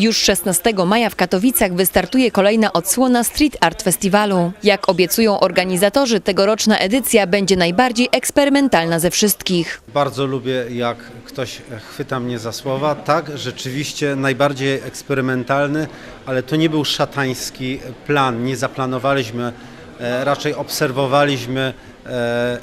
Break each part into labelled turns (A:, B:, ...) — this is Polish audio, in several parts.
A: Już 16 maja w Katowicach wystartuje kolejna odsłona Street Art Festiwalu. Jak obiecują organizatorzy, tegoroczna edycja będzie najbardziej eksperymentalna ze wszystkich.
B: Bardzo lubię, jak ktoś chwyta mnie za słowa. Tak, rzeczywiście najbardziej eksperymentalny, ale to nie był szatański plan. Nie zaplanowaliśmy, e, raczej obserwowaliśmy,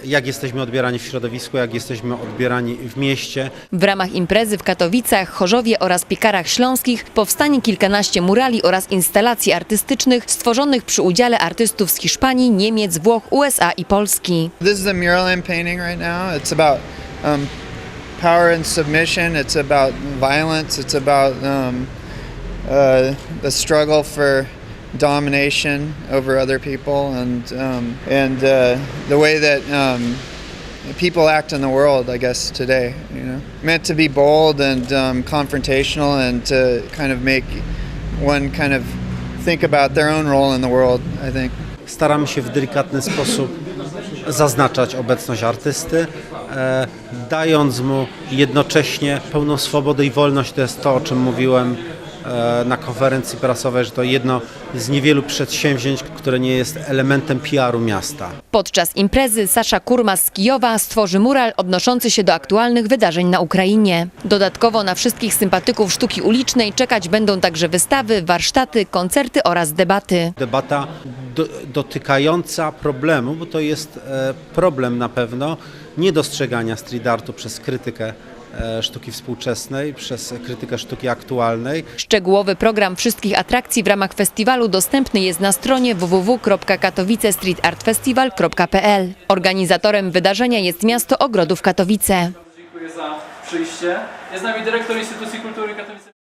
B: jak jesteśmy odbierani w środowisku, jak jesteśmy odbierani w mieście.
A: W ramach imprezy w Katowicach, Chorzowie oraz Piekarach Śląskich powstanie kilkanaście murali oraz instalacji artystycznych stworzonych przy udziale artystów z Hiszpanii, Niemiec, Włoch, USA i Polski.
C: This is the mural I'm painting right now. It's about um, power and submission. It's about violence. It's about um, uh, the struggle for domination over other people, and um, and uh, the way that um, people act in the world. I guess today, you know, meant to be bold and um, confrontational, and to kind of make one kind of think about their own role in the world. I think.
B: Staramy się w delikatny sposób zaznaczać obecność artysty, e, dając mu jednocześnie pełną swobodę i wolność. To jest to, o czym mówiłem na konferencji prasowej, że to jedno z niewielu przedsięwzięć, które nie jest elementem PR-u miasta.
A: Podczas imprezy Sasza Kurma z Kijowa stworzy mural odnoszący się do aktualnych wydarzeń na Ukrainie. Dodatkowo na wszystkich sympatyków sztuki ulicznej czekać będą także wystawy, warsztaty, koncerty oraz debaty.
B: Debata do, dotykająca problemu, bo to jest e, problem na pewno niedostrzegania street artu przez krytykę sztuki współczesnej, przez krytykę sztuki aktualnej.
A: Szczegółowy program wszystkich atrakcji w ramach festiwalu dostępny jest na stronie www.katowicestreetartfestival.pl. Organizatorem wydarzenia jest miasto Ogrodów Katowice.
D: Dziękuję za przyjście. Jest z nami dyrektor Instytucji Kultury Katowice.